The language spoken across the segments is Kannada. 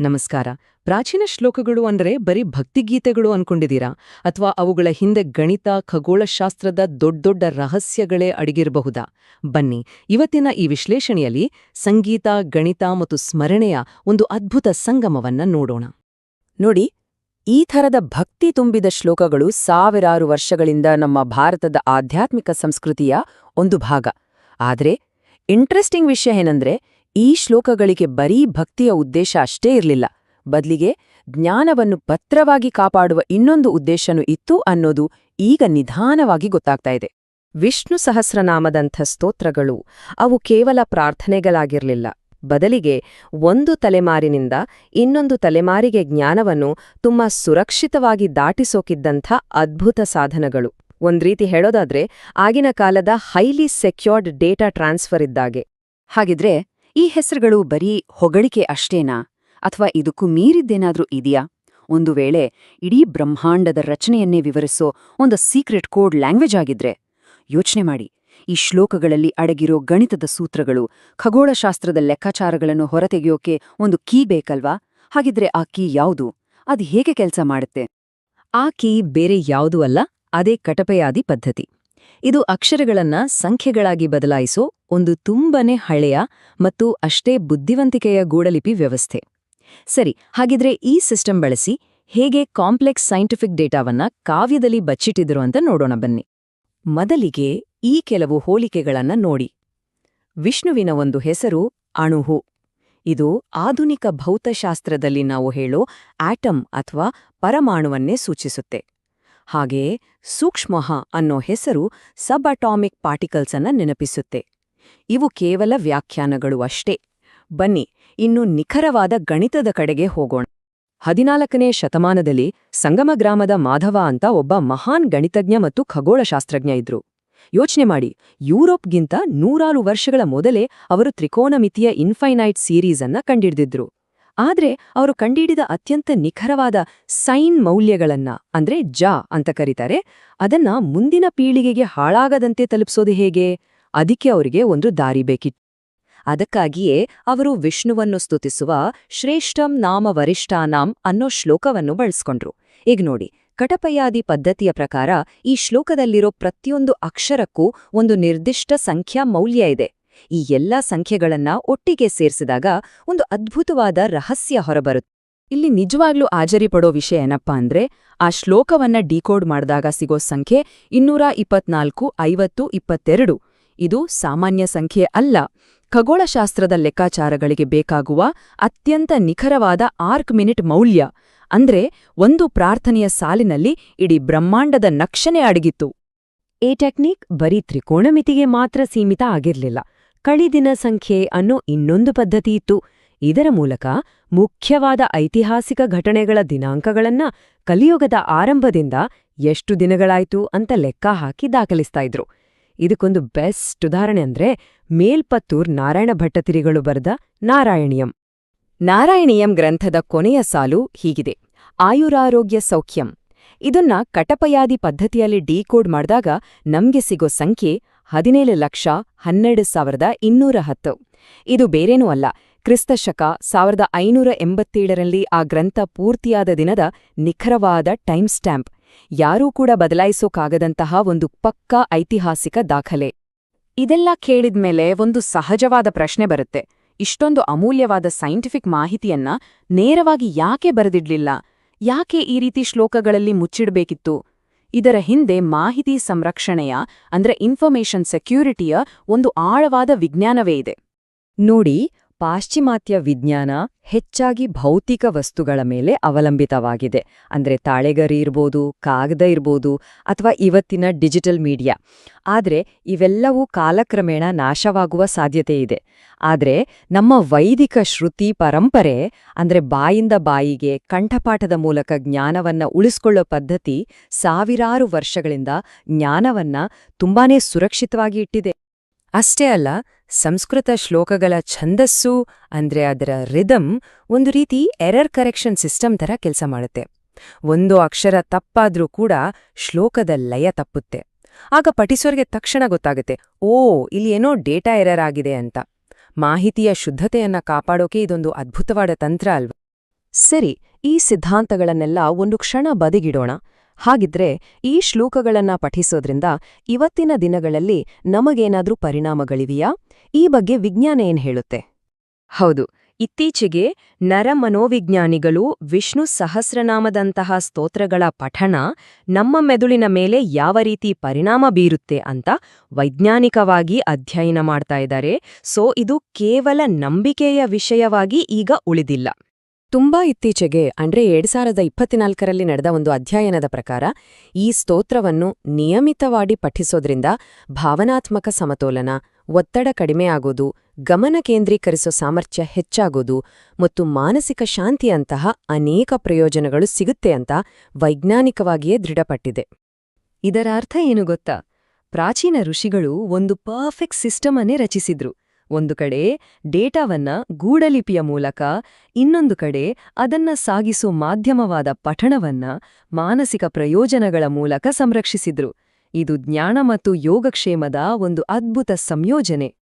ನಮಸ್ಕಾರ. ಪ್ರಾಚೀನ ಶ್ಲೋಕಗಳು ಅಂದ್ರೆ ಬರೀ ಭಕ್ತಿಗೀತೆಗಳು ಅನ್ಕೊಂಡಿದ್ದೀರಾ? ಅಥವಾ ಅವುಗಳ ಹಿಂದೆ ಗಣಿತ, ಖಗೋಳಶಾಸ್ತ್ರದ ದೊಡ್ಡ ದೊಡ್ಡ ರಹಸ್ಯಗಳೇ ಅಡಗಿರಬಹುದಾ? ಬನ್ನಿ, ಇವತ್ತಿನ ಈ ವಿಶ್ಲೇಷಣೆಯಲ್ಲಿ ಸಂಗೀತ, ಗಣಿತ ಮತ್ತು ಸ್ಮರಣೆಯ ಒಂದು ಅದ್ಭುತ ಸಂಗಮವನ್ನ ನೋಡೋಣ. ನೋಡಿ, ಈ ಥರದ ಭಕ್ತಿ ತುಂಬಿದ ಶ್ಲೋಕಗಳು ಸಾವಿರಾರು ವರ್ಷಗಳಿಂದ ನಮ್ಮ ಭಾರತದ ಆಧ್ಯಾತ್ಮಿಕ ಸಂಸ್ಕೃತಿಯ ಒಂದು ಭಾಗ. ಆದ್ರೆ, ಇಂಟ್ರೆಸ್ಟಿಂಗ್ ವಿಷಯ ಏನಂದ್ರೆ ಈ ಶ್ಲೋಕಗಳಿಗೆ ಬರೀ ಭಕ್ತಿಯ ಉದ್ದೇಶ ಅಷ್ಟೇ ಇರಲಿಲ್ಲ. ಬದಲಿಗೆ ಜ್ಞಾನವನ್ನು ಪತ್ರವಾಗಿ ಕಾಪಾಡುವ ಇನ್ನೊಂದು ಉದ್ದೇಶನೂ ಇತ್ತು ಅನ್ನೋದು ಈಗ ನಿಧಾನವಾಗಿ ಗೊತ್ತಾಗ್ತಾ ಇದೆ. ವಿಷ್ಣು ಸಹಸ್ರನಾಮದಂಥ ಸ್ತೋತ್ರಗಳು ಅವು ಕೇವಲ ಪ್ರಾರ್ಥನೆಗಳಾಗಿರಲಿಲ್ಲ. ಬದಲಿಗೆ ಒಂದು ತಲೆಮಾರಿನಿಂದ ಇನ್ನೊಂದು ತಲೆಮಾರಿಗೆ ಜ್ಞಾನವನ್ನು ತುಂಬ ಸುರಕ್ಷಿತವಾಗಿ ದಾಟಿಸೋಕಿದ್ದಂಥ ಅದ್ಭುತ ಸಾಧನಗಳು. ಒಂದ್ರೀತಿ ಹೇಳೋದಾದ್ರೆ ಆಗಿನ ಕಾಲದ ಹೈಲಿ ಸೆಕ್ಯೂರ್ಡ್ ಡೇಟಾ ಟ್ರಾನ್ಸ್ಫರ್ ಇದ್ದಾಗೆ. ಹಾಗಿದ್ರೆ ಈ ಹೆಸರುಗಳು ಬರೀ ಹೊಗಳಿಕೆ ಅಷ್ಟೇನಾ? ಅಥವಾ ಇದಕ್ಕೂ ಮೀರಿದ್ದೇನಾದ್ರೂ ಇದೆಯಾ? ಒಂದು ವೇಳೆ ಇಡೀ ಬ್ರಹ್ಮಾಂಡದ ರಚನೆಯನ್ನೇ ವಿವರಿಸೋ ಒಂದು ಸೀಕ್ರೆಟ್ ಕೋಡ್ ಲ್ಯಾಂಗ್ವೇಜ್ ಆಗಿದ್ರೆ ಯೋಚನೆ ಮಾಡಿ. ಈ ಶ್ಲೋಕಗಳಲ್ಲಿ ಅಡಗಿರೋ ಗಣಿತದ ಸೂತ್ರಗಳು, ಖಗೋಳಶಾಸ್ತ್ರದ ಲೆಕ್ಕಾಚಾರಗಳನ್ನು ಹೊರತೆಗೆಯೋಕೆ ಒಂದು ಕೀ ಬೇಕಲ್ವಾ? ಹಾಗಿದ್ರೆ ಆ ಕೀ ಯಾವುದು? ಅದು ಹೇಗೆ ಕೆಲಸ ಮಾಡುತ್ತೆ? ಆ ಕೀ ಬೇರೆ ಯಾವುದೂ ಅಲ್ಲ, ಅದೇ ಕಟಪೆಯಾದಿ ಪದ್ಧತಿ. ಇದು ಅಕ್ಷರಗಳನ್ನ ಸಂಖ್ಯೆಗಳಾಗಿ ಬದಲಾಯಿಸೋ ಒಂದು ತುಂಬನೇ ಹಳೆಯ ಮತ್ತು ಅಷ್ಟೇ ಬುದ್ಧಿವಂತಿಕೆಯ ಗೂಢಲಿಪಿ ವ್ಯವಸ್ಥೆ. ಸರಿ, ಹಾಗಿದ್ರೆ ಈ ಸಿಸ್ಟಮ್ ಬಳಸಿ ಹೇಗೆ ಕಾಂಪ್ಲೆಕ್ಸ್ ಸೈಂಟಿಫಿಕ್ ಡೇಟಾವನ್ನ ಕಾವ್ಯದಲ್ಲಿ ಬಚ್ಚಿಟ್ಟಿದ್ರು ಅಂತ ನೋಡೋಣ ಬನ್ನಿ. ಮೊದಲಿಗೆ ಈ ಕೆಲವು ಹೋಲಿಕೆಗಳನ್ನ ನೋಡಿ. ವಿಷ್ಣುವಿನ ಒಂದು ಹೆಸರು ಅಣುಹು. ಇದು ಆಧುನಿಕ ಭೌತಶಾಸ್ತ್ರದಲ್ಲಿ ನಾವು ಹೇಳೋ ಆಟಮ್ ಅಥವಾ ಪರಮಾಣುವನ್ನೇ ಸೂಚಿಸುತ್ತೆ. ಹಾಗೆಯೇ ಸೂಕ್ಷ್ಮಹ ಅನ್ನೋ ಹೆಸರು ಸಬ್ ಅಟಾಮಿಕ್ ಪಾರ್ಟಿಕಲ್ಸ್ ಅನ್ನ ನೆನಪಿಸುತ್ತೆ. ಇವು ಕೇವಲ ವ್ಯಾಖ್ಯಾನಗಳು ಅಷ್ಟೇ. ಬನ್ನಿ, ಇನ್ನು ನಿಖರವಾದ ಗಣಿತದ ಕಡೆಗೆ ಹೋಗೋಣ. ಹದಿನಾಲ್ಕನೇ ಶತಮಾನದಲ್ಲಿ ಸಂಗಮ ಗ್ರಾಮದ ಮಾಧವ ಅಂತ ಒಬ್ಬ ಮಹಾನ್ ಗಣಿತಜ್ಞ ಮತ್ತು ಖಗೋಳಶಾಸ್ತ್ರಜ್ಞ ಇದ್ರು. ಯೋಚನೆ ಮಾಡಿ, ಯೂರೋಪ್ಗಿಂತ ನೂರಾರು ವರ್ಷಗಳ ಮೊದಲೇ ಅವರು ತ್ರಿಕೋನಮಿತಿಯ ಇನ್ಫೈನೈಟ್ ಸೀರೀಸ್ ಅನ್ನ ಕಂಡಿಡ್ದಿದ್ರು. ಆದ್ರೆ ಅವರು ಕಂಡಿಡಿದ ಅತ್ಯಂತ ನಿಖರವಾದ ಸೈನ್ ಮೌಲ್ಯಗಳನ್ನ, ಅಂದ್ರೆ ಜ ಅಂತ ಕರೀತಾರೆ, ಅದನ್ನ ಮುಂದಿನ ಪೀಳಿಗೆಗೆ ಹಾಳಾಗದಂತೆ ತಲುಪಿಸೋದು ಹೇಗೆ? ಅದಕ್ಕೆ ಅವರಿಗೆ ಒಂದು ದಾರಿ ಬೇಕಿತ್ತು. ಅದಕ್ಕಾಗಿಯೇ ಅವರು ವಿಷ್ಣುವನ್ನು ಸ್ತುತಿಸುವ ಶ್ರೇಷ್ಠಂ ನಾಮ ವರಿಷ್ಠಾನಾಂ ಅನ್ನೋ ಶ್ಲೋಕವನ್ನು ಬಳಸ್ಕೊಂಡ್ರು. ಈಗ ನೋಡಿ, ಕಟಪಯಾದಿ ಪದ್ಧತಿಯ ಪ್ರಕಾರ ಈ ಶ್ಲೋಕದಲ್ಲಿರೋ ಪ್ರತಿಯೊಂದು ಅಕ್ಷರಕ್ಕೂ ಒಂದು ನಿರ್ದಿಷ್ಟ ಸಂಖ್ಯಾ ಮೌಲ್ಯ ಇದೆ. ಈ ಎಲ್ಲಾ ಸಂಖ್ಯೆಗಳನ್ನ ಒಟ್ಟಿಗೆ ಸೇರಿಸಿದಾಗ ಒಂದು ಅದ್ಭುತವಾದ ರಹಸ್ಯ ಹೊರಬರುತ್ತೆ ಇಲ್ಲಿ ನಿಜವಾಗ್ಲೂ ಆಜರಿ ಪಡೋ ವಿಷಯ ಏನಪ್ಪಾ ಅಂದ್ರೆ, ಆ ಶ್ಲೋಕವನ್ನ ಡಿಕೋಡ್ ಮಾಡಿದಾಗ ಸಿಗೋ ಸಂಖ್ಯೆ ಇನ್ನೂರ ಇಪ್ಪತ್ನಾಲ್ಕು, ಐವತ್ತು, ಇಪ್ಪತ್ತೆರಡು. ಇದು ಸಾಮಾನ್ಯ ಸಂಖ್ಯೆ ಅಲ್ಲ. ಖಗೋಳಶಾಸ್ತ್ರದ ಲೆಕ್ಕಾಚಾರಗಳಿಗೆ ಬೇಕಾಗುವ ಅತ್ಯಂತ ನಿಖರವಾದ ಆರ್ಕ್ ಮಿನಿಟ್ ಮೌಲ್ಯ. ಅಂದ್ರೆ ಒಂದು ಪ್ರಾರ್ಥನೆಯ ಸಾಲಿನಲ್ಲಿ ಇಡೀ ಬ್ರಹ್ಮಾಂಡದ ನಕ್ಷನೆ ಅಡಗಿತ್ತು. ಈ ಟೆಕ್ನಿಕ್ ಬರೀ ತ್ರಿಕೋಣಮಿತಿಗೆ ಮಾತ್ರ ಸೀಮಿತ ಆಗಿರ್ಲಿಲ್ಲ. ಕಳಿದಿನ ಸಂಖ್ಯೆ ಅನ್ನೋ ಇನ್ನೊಂದು ಪದ್ಧತಿ ಇತ್ತು. ಇದರ ಮೂಲಕ ಮುಖ್ಯವಾದ ಐತಿಹಾಸಿಕ ಘಟನೆಗಳ ದಿನಾಂಕಗಳನ್ನ ಕಲಿಯುಗದ ಆರಂಭದಿಂದ ಎಷ್ಟು ದಿನಗಳಾಯ್ತು ಅಂತ ಲೆಕ್ಕ ಹಾಕಿ ದಾಖಲಿಸ್ತಾ ಇದ್ರು. ಇದಕ್ಕೊಂದು ಬೆಸ್ಟ್ ಉದಾಹರಣೆ ಅಂದ್ರೆ ಮೇಲ್ಪತ್ತೂರ್ ನಾರಾಯಣ ಭಟ್ಟತಿರಿಗಳು ಬರೆದ ನಾರಾಯಣಿಯಂ. ನಾರಾಯಣೀಯಂ ಗ್ರಂಥದ ಕೊನೆಯ ಸಾಲು ಹೀಗಿದೆ. ಆಯುರಾರೋಗ್ಯ ಸೌಖ್ಯಂ. ಇದನ್ನ ಕಟಪಯಾದಿ ಪದ್ಧತಿಯಲ್ಲಿ ಡಿಕೋಡ್ ಮಾಡಿದಾಗ ನಮ್ಗೆ ಸಿಗೋ ಸಂಖ್ಯೆ ಹದಿನೇಳು ಲಕ್ಷ ಹನ್ನೆರಡು ಸಾವಿರದ ಇನ್ನೂರ ಹತ್ತು. ಇದು ಬೇರೇನೂ ಅಲ್ಲ. ಕ್ರಿಸ್ತಶಕ ಸಾವಿರದ ಐನೂರ ಎಂಬತ್ತೇಳರಲ್ಲಿ ಆ ಗ್ರಂಥ ಪೂರ್ತಿಯಾದ ದಿನದ ನಿಖರವಾದ ಟೈಮ್ ಸ್ಟ್ಯಾಂಪ್. ಯಾರೂ ಕೂಡ ಬದಲಾಯಿಸೋಕಾಗದಂತಹ ಒಂದು ಪಕ್ಕಾ ಐತಿಹಾಸಿಕ ದಾಖಲೆ. ಇದೆಲ್ಲ ಕೇಳಿದ್ಮೇಲೆ ಒಂದು ಸಹಜವಾದ ಪ್ರಶ್ನೆ ಬರುತ್ತೆ. ಇಷ್ಟೊಂದು ಅಮೂಲ್ಯವಾದ ಸೈಂಟಿಫಿಕ್ ಮಾಹಿತಿಯನ್ನ ನೇರವಾಗಿ ಯಾಕೆ ಬರೆದಿಡ್ಲಿಲ್ಲ? ಯಾಕೆ ಈ ರೀತಿ ಶ್ಲೋಕಗಳಲ್ಲಿ ಮುಚ್ಚಿಡ್ಬೇಕಿತ್ತು? ಇದರ ಹಿಂದೆ ಮಾಹಿತಿ ಸಂರಕ್ಷಣೆಯ ಅಂದ್ರೆ ಇನ್ಫಾರ್ಮೇಷನ್ ಸೆಕ್ಯೂರಿಟಿಯ ಒಂದು ಆಳವಾದ ವಿಜ್ಞಾನವೇ ಇದೆ. ನೋಡಿ ಪಾಶ್ಚಿಮಾತ್ಯ ವಿಜ್ಞಾನ ಹೆಚ್ಚಾಗಿ ಭೌತಿಕ ವಸ್ತುಗಳ ಮೇಲೆ ಅವಲಂಬಿತವಾಗಿದೆ. ಅಂದ್ರೆ ತಾಳೆಗರಿ ಇರ್ಬೋದು, ಕಾಗದ ಇರ್ಬೋದು, ಅಥವಾ ಇವತ್ತಿನ ಡಿಜಿಟಲ್ ಮೀಡಿಯಾ. ಆದ್ರೆ ಇವೆಲ್ಲವೂ ಕಾಲಕ್ರಮೇಣ ನಾಶವಾಗುವ ಸಾಧ್ಯತೆ ಇದೆ. ಆದ್ರೆ ನಮ್ಮ ವೈದಿಕ ಶ್ರುತಿ ಪರಂಪರೆ, ಅಂದ್ರೆ ಬಾಯಿಂದ ಬಾಯಿಗೆ ಕಂಠಪಾಠದ ಮೂಲಕ ಜ್ಞಾನವನ್ನ ಉಳಿಸ್ಕೊಳ್ಳೋ ಪದ್ಧತಿ ಸಾವಿರಾರು ವರ್ಷಗಳಿಂದ ಜ್ಞಾನವನ್ನ ತುಂಬಾನೇ ಸುರಕ್ಷಿತವಾಗಿ ಇಟ್ಟಿದೆ. ಅಷ್ಟೇ ಅಲ್ಲ, ಸಂಸ್ಕೃತ ಶ್ಲೋಕಗಳ ಛಂದಸ್ಸು ಅಂದ್ರೆ ಅದರ ರಿದಮ್ ಒಂದು ರೀತಿ ಎರರ್ ಕರೆಕ್ಷನ್ ಸಿಸ್ಟಮ್ ಥರ ಕೆಲಸ ಮಾಡುತ್ತೆ. ಒಂದು ಅಕ್ಷರ ತಪ್ಪಾದ್ರೂ ಕೂಡ ಶ್ಲೋಕದ ಲಯ ತಪ್ಪುತ್ತೆ. ಆಗ ಪಠಿಸೋರಿಗೆ ತಕ್ಷಣ ಗೊತ್ತಾಗುತ್ತೆ, ಓ, ಇಲ್ಲಿ ಏನೋ ಡೇಟಾ ಎರರ್ ಆಗಿದೆ ಅಂತ. ಮಾಹಿತಿಯ ಶುದ್ಧತೆಯನ್ನ ಕಾಪಾಡೋಕೆ ಇದೊಂದು ಅದ್ಭುತವಾದ ತಂತ್ರ ಅಲ್ವಾ? ಸರಿ, ಈ ಸಿದ್ಧಾಂತಗಳನ್ನೆಲ್ಲ ಒಂದು ಕ್ಷಣ ಬದಿಗಿಡೋಣ. ಹಾಗಿದ್ರೆ ಈ ಶ್ಲೋಕಗಳನ್ನ ಪಠಿಸೋದ್ರಿಂದ ಇವತ್ತಿನ ದಿನಗಳಲ್ಲಿ ನಮಗೇನಾದ್ರೂ ಪರಿಣಾಮಗಳಿವೆಯಾ? ಈ ಬಗ್ಗೆ ವಿಜ್ಞಾನ ಏನ್ ಹೇಳುತ್ತೆ? ಹೌದು, ಇತ್ತೀಚೆಗೆ ನರ ಮನೋವಿಜ್ಞಾನಿಗಳು ವಿಷ್ಣು ಸಹಸ್ರನಾಮದಂತಹ ಸ್ತೋತ್ರಗಳ ಪಠಣ ನಮ್ಮ ಮೆದುಳಿನ ಮೇಲೆ ಯಾವ ರೀತಿ ಪರಿಣಾಮ ಬೀರುತ್ತೆ ಅಂತ ವೈಜ್ಞಾನಿಕವಾಗಿ ಅಧ್ಯಯನ ಮಾಡ್ತಾ ಇದ್ದಾರೆ. ಸೊ, ಇದು ಕೇವಲ ನಂಬಿಕೆಯ ವಿಷಯವಾಗಿ ಈಗ ಉಳಿದಿಲ್ಲ. ತುಂಬಾ ಇತ್ತೀಚೆಗೆ, ಅಂದ್ರೆ ಎರಡ್ ಸಾವಿರದ ಇಪ್ಪತ್ನಾಲ್ಕರಲ್ಲಿ ನಡೆದ ಒಂದು ಅಧ್ಯಯನದ ಪ್ರಕಾರ, ಈ ಸ್ತೋತ್ರವನ್ನು ನಿಯಮಿತವಾಗಿ ಪಠಿಸೋದ್ರಿಂದ ಭಾವನಾತ್ಮಕ ಸಮತೋಲನ, ಒತ್ತಡ ಕಡಿಮೆಯಾಗೋದು ಗಮನ ಕೇಂದ್ರೀಕರಿಸೋ ಸಾಮರ್ಥ್ಯ ಹೆಚ್ಚಾಗೋದು ಮತ್ತು ಮಾನಸಿಕ ಶಾಂತಿಯಂತಹ ಅನೇಕ ಪ್ರಯೋಜನಗಳು ಸಿಗುತ್ತೆ ಅಂತ ವೈಜ್ಞಾನಿಕವಾಗಿಯೇ ದೃಢಪಟ್ಟಿದೆ. ಇದರ ಅರ್ಥ ಏನು ಗೊತ್ತಾ? ಪ್ರಾಚೀನ ಋಷಿಗಳು ಒಂದು ಪರ್ಫೆಕ್ಟ್ ಸಿಸ್ಟಮ್ ಅನ್ನೇ ರಚಿಸಿದ್ರು. ಒಂದು ಕಡೆ ಡೇಟಾವನ್ನ ಗೂಢಲಿಪಿಯ ಮೂಲಕ, ಇನ್ನೊಂದು ಕಡೆ ಅದನ್ನ ಸಾಗಿಸೋ ಮಾಧ್ಯಮವಾದ ಪಠಣವನ್ನ ಮಾನಸಿಕ ಪ್ರಯೋಜನಗಳ ಮೂಲಕ ಸಂರಕ್ಷಿಸಿದ್ರು. ಇದು ಜ್ಞಾನ ಮತ್ತು ಯೋಗಕ್ಷೇಮದ ಒಂದು ಅದ್ಭುತ ಸಂಯೋಜನೆ.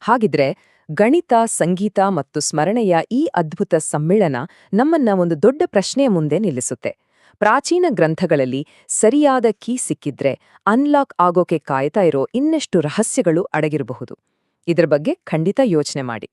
ಹಾಗಿದ್ರೆ, ಗಣಿತ, ಸಂಗೀತ ಮತ್ತು ಸ್ಮರಣೆಯ ಈ ಅದ್ಭುತ ಸಮ್ಮಿಳನ ನಮ್ಮನ್ನ ಒಂದು ದೊಡ್ಡ ಪ್ರಶ್ನೆಯ ಮುಂದೆ ನಿಲ್ಲಿಸುತ್ತೆ. ಪ್ರಾಚೀನ ಗ್ರಂಥಗಳಲ್ಲಿ ಸರಿಯಾದ ಕೀ ಸಿಕ್ಕಿದ್ರೆ, ಅನ್ಲಾಕ್ ಆಗೋಕೆ ಕಾಯ್ತಾ ಇರೋ ಇನ್ನೆಷ್ಟು ರಹಸ್ಯಗಳು ಅಡಗಿರಬಹುದು. ಇದ್ರ ಬಗ್ಗೆ ಖಂಡಿತ ಯೋಚನೆ ಮಾಡಿ.